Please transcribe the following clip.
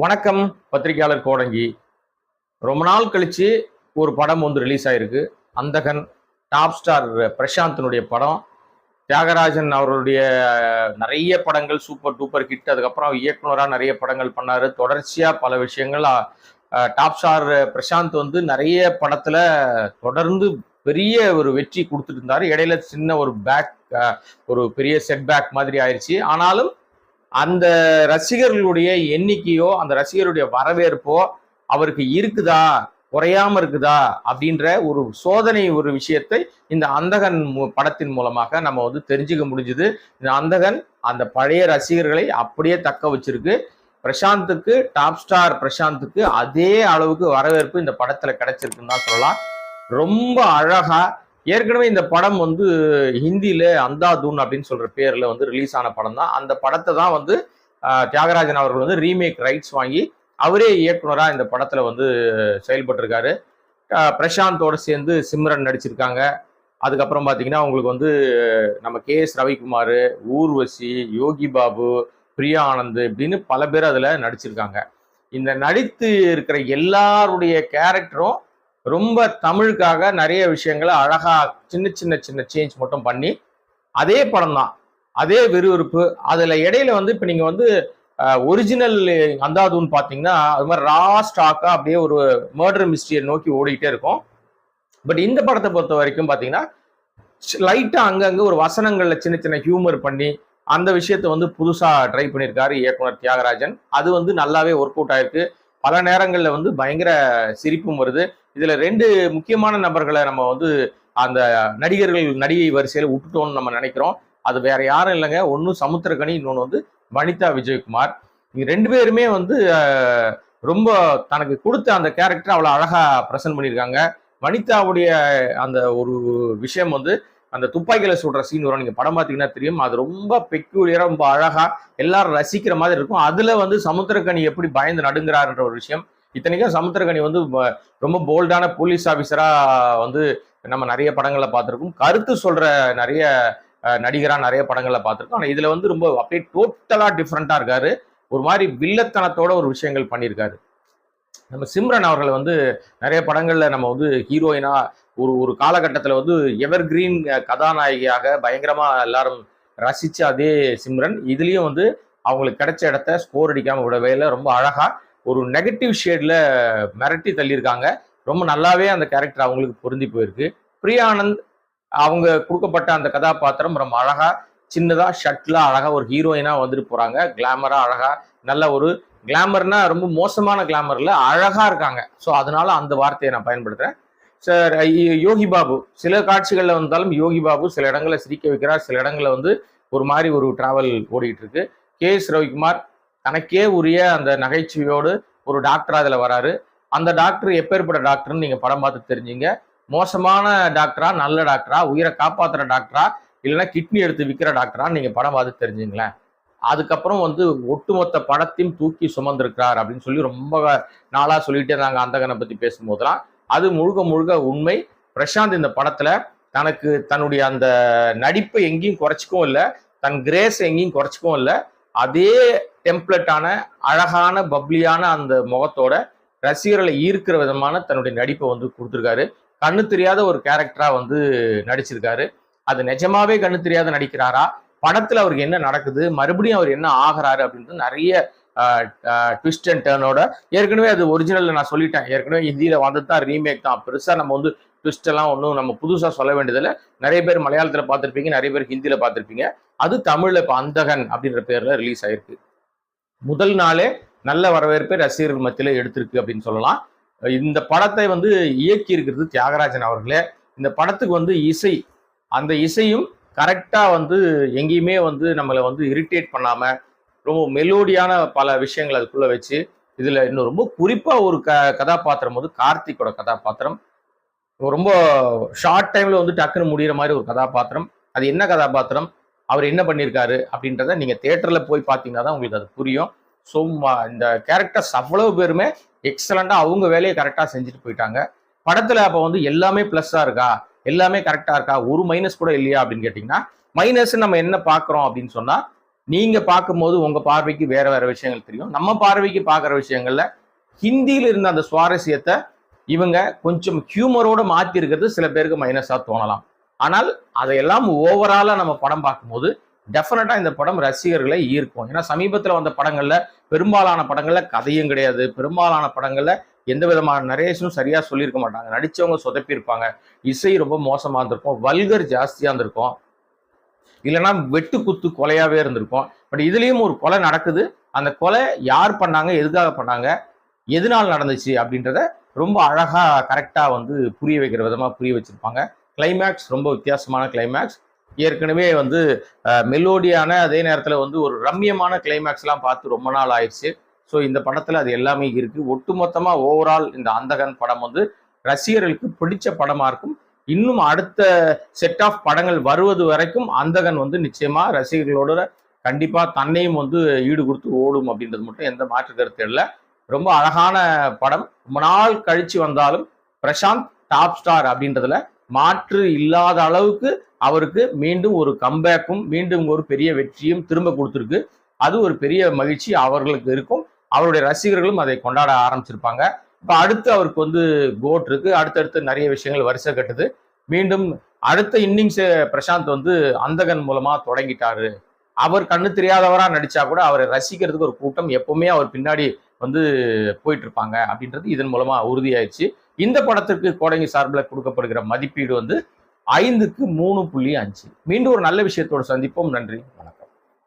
வணக்கம் பத்திரிகையாளர் கோடங்கி. ரொம்ப நாள் கழிச்சு ஒரு படம் வந்து ரிலீஸ் ஆயிருக்கு. அந்தகன் டாப் ஸ்டார் பிரசாந்தனுடைய படம். தியாகராஜன் அவருடைய நிறைய படங்கள் சூப்பர் டூப்பர் ஹிட் அதுக்கப்புறம் இயக்குனராக நிறைய படங்கள் பண்ணார். தொடர்ச்சியாக பல விஷயங்கள் டாப் ஸ்டார் பிரசாந்த் வந்து நிறைய படத்தில் தொடர்ந்து பெரிய ஒரு வெற்றி கொடுத்துட்டு இருந்தார். இடையில சின்ன ஒரு பேக் ஒரு பெரிய செட் பேக் மாதிரி ஆயிடுச்சு ஆனாலும் அந்த ரசிகர்களுடைய எண்ணிக்கையோ அந்த ரசிகருடைய வரவேற்போ அவருக்கு இருக்குதா? குறையாம இருக்குதா? அப்படின்ற ஒரு சோதனை ஒரு விஷயத்தை இந்த அந்தகன் படத்தின் மூலமாக நம்ம வந்து தெரிஞ்சுக்க முடிஞ்சுது. இந்த அந்தகன் அந்த பழைய ரசிகர்களை அப்படியே தக்க வச்சிருக்கு. பிரசாந்துக்கு டாப் ஸ்டார் பிரசாந்துக்கு அதே அளவுக்கு வரவேற்பு இந்த படத்துல கிடைச்சிருக்குன்னு தான் சொல்லலாம். ரொம்ப அழகா ஏற்கனவே இந்த படம் வந்து ஹிந்தியில அந்தாதூன் அப்படின்னு சொல்ற பேர்ல வந்து ரிலீஸ் ஆன படம் தான் அந்த படத்தை தான் வந்து தியாகராஜன் அவர்கள் வந்து ரீமேக் ரைட்ஸ் வாங்கி அவரே இயக்குனராக இந்த படத்துல வந்து செயல்பட்டிருக்காரு. பிரசாந்தோட சேர்ந்து சிம்ரன் நடிச்சிருக்காங்க. அதுக்கப்புறம் பார்த்தீங்கன்னா உங்களுக்கு வந்து நம்ம கே எஸ் ரவிக்குமார் ஊர்வசி யோகி பாபு பிரியா ஆனந்த் இப்படின்னு பல பேர் அதில் நடிச்சிருக்காங்க. இந்த நடித்து இருக்கிற எல்லாருடைய கேரக்டரும் ரொம்ப தமிழுக்காக நிறைய விஷயங்களை அழகா சின்ன சின்ன சின்ன சேஞ்ச் மட்டும் பண்ணி அதே படம் தான் அதே விறுவிறுப்பு. அதுல இடையில வந்து இப்ப நீங்க வந்து ஒரிஜினல் அந்தாதுன்னு பார்த்தீங்கன்னா அது மாதிரி ரா ஸ்டாக்கா அப்படியே ஒரு மர்டர் மிஸ்ட்ரியை நோக்கி ஓடிக்கிட்டே இருக்கும். பட் இந்த படத்தை பொறுத்த வரைக்கும் பார்த்தீங்கன்னா லைட்டாக அங்கங்கே ஒரு வசனங்களில் சின்ன சின்ன ஹியூமர் பண்ணி அந்த விஷயத்த வந்து புதுசாக ட்ரை பண்ணியிருக்காரு இயக்குனர் தியாகராஜன். அது வந்து நல்லாவே ஒர்க் அவுட் ஆயிருக்கு. பல நேரங்களில் வந்து பயங்கர சிரிப்பும் வருது. இதுல ரெண்டு முக்கியமான நபர்களை நம்ம வந்து அந்த நடிகர்கள் நடிகை வரிசையில விட்டுட்டோம்னு நம்ம நினைக்கிறோம். அது வேற யாரும் இல்லைங்க. ஒன்னும் சமுத்திரகனி இன்னொன்று வந்து வனிதா விஜயகுமார். இங்க ரெண்டு பேருமே வந்து ரொம்ப தனக்கு கொடுத்த அந்த கேரக்டர் அவ்வளோ அழகா ப்ரெசென்ட் பண்ணியிருக்காங்க. வனிதாவுடைய அந்த ஒரு விஷயம் வந்து அந்த துப்பாக்கியில சுடுற சீன் வரும். நீங்க படம் பார்த்தீங்கன்னா தெரியும். அது ரொம்ப பெக்யூலியரா ரொம்ப அழகா எல்லாரும் ரசிக்கிற மாதிரி இருக்கும். அதுல வந்து சமுத்திரக்கணி எப்படி பயந்து நடுங்கிறாருன்ற ஒரு விஷயம் இத்தனைக்கும் சமுத்திரகனி வந்து ரொம்ப போல்டான போலீஸ் ஆஃபீஸரா வந்து நம்ம நிறைய படங்களை பார்த்துருக்கோம். கருத்து சொல்ற நிறைய நடிகராக நடிகரா நிறைய படங்களை பார்த்துருக்கோம். ஆனால் இதுல வந்து ரொம்ப அப்படியே டோட்டலா டிஃப்ரெண்டா இருக்காரு. ஒரு மாதிரி வில்லத்தனத்தோட ஒரு விஷயங்கள் பண்ணியிருக்காரு நம்ம சிம்ரன் அவர்கள் வந்து நிறைய படங்களில் நம்ம வந்து ஹீரோயினா ஒரு ஒரு காலகட்டத்தில் வந்து எவர் கிரீன் கதாநாயகியாக பயங்கரமாக எல்லாரும் ரசிச்ச அதே சிம்ரன். இதுலேயும் வந்து அவங்களுக்கு கிடைச்ச இடத்த ஸ்கோர் அடிக்காமல் விடவே இல்லை. ரொம்ப அழகாக ஒரு நெகட்டிவ் ஷேட்ல மிரட்டி தள்ளியிருக்காங்க. ரொம்ப நல்லாவே அந்த கேரக்டர் அவங்களுக்கு பொருந்தி போயிருக்கு. பிரியானந்த் அவங்க கொடுக்கப்பட்ட அந்த கதாபாத்திரம் ரொம்ப அழகா சின்னதா ஷட்லா அழகா ஒரு ஹீரோயினா வந்துட்டு போறாங்க. கிளாமரா அழகா நல்ல ஒரு கிளாமர்னா ரொம்ப மோசமான கிளாமர்ல அழகா இருக்காங்க. ஸோ அதனால அந்த வார்த்தையை நான் பயன்படுத்துறேன். சார் யோகி பாபு சில காட்சிகளில் வந்தாலும் யோகி பாபு சில இடங்களை சிரிக்க வைக்கிறார். சில இடங்களில் வந்து ஒரு மாதிரி ஒரு டிராவல் ஓடிட்டு இருக்கு. கே எஸ் ரவிக்குமார் தனக்கே உரிய அந்த நகைச்சுவையோடு ஒரு டாக்டர் அதில் வராரு. அந்த டாக்டர் எப்பேற்பட்ட டாக்டர்னு நீங்க படம் பார்த்து தெரிஞ்சீங்க. மோசமான டாக்டரா நல்ல டாக்டரா உயிரை காப்பாத்துற டாக்டரா இல்லைன்னா கிட்னி எடுத்து விற்கிற டாக்டரா நீங்க படம் பார்த்து தெரிஞ்சுங்களேன். அதுக்கப்புறம் வந்து ஒட்டுமொத்த படத்தையும் தூக்கி சுமந்திருக்கிறார் அப்படின்னு சொல்லி ரொம்ப நாளாக சொல்லிட்டே இருந்தாங்க அந்தகனை பற்றி பேசும்போதெல்லாம். அது முழுக்க முழுக்க உண்மை. பிரசாந்த் இந்த படத்தில் தனக்கு தன்னுடைய அந்த நடிப்பை எங்கேயும் குறைச்சிக்கவும் இல்லை தன் கிரேஸ் எங்கேயும் குறைச்சிக்கவும் இல்லை. அதே டெம்ப்ளெட்டான அழகான பப்ளியான அந்த முகத்தோட ரசிகர்களை ஈர்க்கிற விதமான தன்னுடைய நடிப்பை வந்து கொடுத்துருக்காரு. கண்ணு தெரியாத ஒரு கேரக்டரா வந்து நடிச்சிருக்காரு. அது நிஜமாவே கண்ணு தெரியாத நடிக்கிறாரா? படத்துல அவருக்கு என்ன நடக்குது? மறுபடியும் அவர் என்ன ஆகிறாரு அப்படின்றது நிறைய ட்விஸ்ட் அண்ட் டேர்னோட ஏற்கனவே அது ஒரிஜினல்ல நான் சொல்லிட்டேன். ஏற்கனவே ஹிந்தியில வந்தது தான் ரீமேக் தான். பெருசா நம்ம வந்து ட்விஸ்ட் எல்லாம் ஒன்றும் நம்ம புதுசா சொல்ல வேண்டியதில்லை. நிறைய பேர் மலையாளத்துல பார்த்துருப்பீங்க நிறைய பேர் ஹிந்தியில பார்த்துருப்பீங்க. அது தமிழ்ல இப்போ அந்தகன் அப்படின்ற பேர்ல ரிலீஸ் ஆயிருக்கு. முதல் நாளே நல்ல வரவேற்பை ரசிகர்கள் மத்தியில எடுத்திருக்கு அப்படின்னு சொல்லலாம். இந்த படத்தை வந்து இயக்கி இருக்கிறது தியாகராஜன் அவர்களே. இந்த படத்துக்கு வந்து இசை அந்த இசையும் கரெக்டாக வந்து எங்கேயுமே வந்து நம்மளை வந்து இரிட்டேட் பண்ணாமல் ரொம்ப மெலோடியான பல விஷயங்கள் அதுக்குள்ளே வச்சு இதில் இன்னும் ரொம்ப குறிப்பாக ஒரு க கதாபாத்திரம் வந்து கார்த்திக்கோட கதாபாத்திரம். ரொம்ப ஷார்ட் டைமில் வந்து டக்குன்னு முடிகிற மாதிரி ஒரு கதாபாத்திரம். அது என்ன கதாபாத்திரம்? அவர் என்ன பண்ணியிருக்காரு அப்படின்றத நீங்கள் தேட்டரில் போய் பார்த்தீங்கன்னா தான் உங்களுக்கு அது புரியும். ஸோ இந்த கேரக்டர்ஸ் அவ்வளவு பேருமே எக்ஸலண்ட்டாக அவங்க வேலையை கரெக்டாக செஞ்சுட்டு போயிட்டாங்க. படத்தில் அப்போ வந்து எல்லாமே ப்ளஸ்ஸாக இருக்கா? எல்லாமே கரெக்டாக இருக்கா? ஒரு மைனஸ் கூட இல்லையா அப்படின்னு கேட்டிங்கன்னா மைனஸ் நம்ம என்ன பார்க்குறோம் அப்படின்னு சொன்னால் நீங்கள் பார்க்கும்போது உங்கள் பார்வைக்கு வேறு வேறு விஷயங்கள் தெரியும். நம்ம பார்வைக்கு பார்க்குற விஷயங்களில் ஹிந்தியில் இருந்த அந்த சுவாரஸ்யத்தை இவங்க கொஞ்சம் ஹியூமரோட மாற்றி இருக்கிறது சில பேருக்கு மைனஸாக தோணலாம். ஆனால் அதையெல்லாம் ஓவராலா நம்ம படம் பார்க்கும்போது டெஃபினட்டா இந்த படம் ரசிகர்களை ஈர்க்கும். ஏன்னா சமீபத்தில் வந்த படங்கள்ல பெரும்பாலான படங்கள்ல கதையும் கிடையாது. பெரும்பாலான படங்கள்ல எந்த விதமான நரேஷனும் சரியா சொல்லியிருக்க மாட்டாங்க. நடிச்சவங்க சொதப்பியிருப்பாங்க. இசை ரொம்ப மோசமா இருந்திருக்கும். வல்கர் ஜாஸ்தியா இருந்திருக்கும். இல்லைன்னா வெட்டு குத்து கொலையாவே இருந்திருக்கும். பட் இதுலயும் ஒரு கொலை நடக்குது. அந்த கொலை யார் பண்ணாங்க? எதுக்காக பண்ணாங்க? எதனால் நடந்துச்சு? அப்படின்றத ரொம்ப அழகா கரெக்டா வந்து புரிய வைக்கிற விதமா புரிய வச்சிருப்பாங்க. கிளைமேக்ஸ் ரொம்ப வித்தியாசமான கிளைமேக்ஸ் ஏற்கனவே வந்து மெலோடியான அதே நேரத்தில் வந்து ஒரு ரம்யமான கிளைமேக்ஸ்லாம் பார்த்து ரொம்ப நாள் ஆயிடுச்சு. ஸோ இந்த படத்தில் அது எல்லாமே இருக்குது ஒட்டுமொத்தமாக ஓவரால் இந்த அந்தகன் படம் வந்து ரசிகர்களுக்கு பிடிச்ச படமாக இருக்கும். இன்னும் அடுத்த செட் ஆஃப் படங்கள் வருவது வரைக்கும் அந்தகன் வந்து நிச்சயமாக ரசிகர்களோட கண்டிப்பாக தன்னையும் வந்து ஈடு கொடுத்து ஓடும் அப்படின்றது மட்டும் எந்த மாற்று கருத்து இல்லை. ரொம்ப அழகான படம். ரொம்ப நாள் கழித்து வந்தாலும் பிரசாந்த் டாப் ஸ்டார் அப்படின்றதுல மாற்று இல்லாத அளவுக்கு அவருக்கு மீண்டும் ஒரு கம்பேக்கும் மீண்டும் ஒரு பெரிய வெற்றியும் திரும்ப கொடுத்துருக்கு. அது ஒரு பெரிய மகிழ்ச்சி அவர்களுக்கு இருக்கும். அவருடைய ரசிகர்களும் அதை கொண்டாட ஆரம்பிச்சிருப்பாங்க. இப்போ அடுத்து அவருக்கு வந்து கோட் இருக்கு. அடுத்தடுத்து நிறைய விஷயங்கள் வரிசை கட்டுது. மீண்டும் அடுத்த இன்னிங்ஸ் பிரசாந்த் வந்து அந்தகன் மூலமா தொடங்கிட்டாரு. அவர் கண்ணு தெரியாதவரா நடிச்சா கூட அவரை ரசிக்கிறதுக்கு ஒரு கூட்டம் எப்பவுமே அவர் பின்னாடி வந்து போயிட்டு இருப்பாங்க அப்படின்றது இதன் மூலமா உறுதியாயிடுச்சு. இந்த படத்திற்கு கோடங்கி சார்பில் கொடுக்கப்படுகிற மதிப்பீடு வந்து ஐந்துக்கு மூணு புள்ளி அஞ்சு. மீண்டும் ஒரு நல்ல விஷயத்தோட சந்திப்போம். நன்றி. வணக்கம்.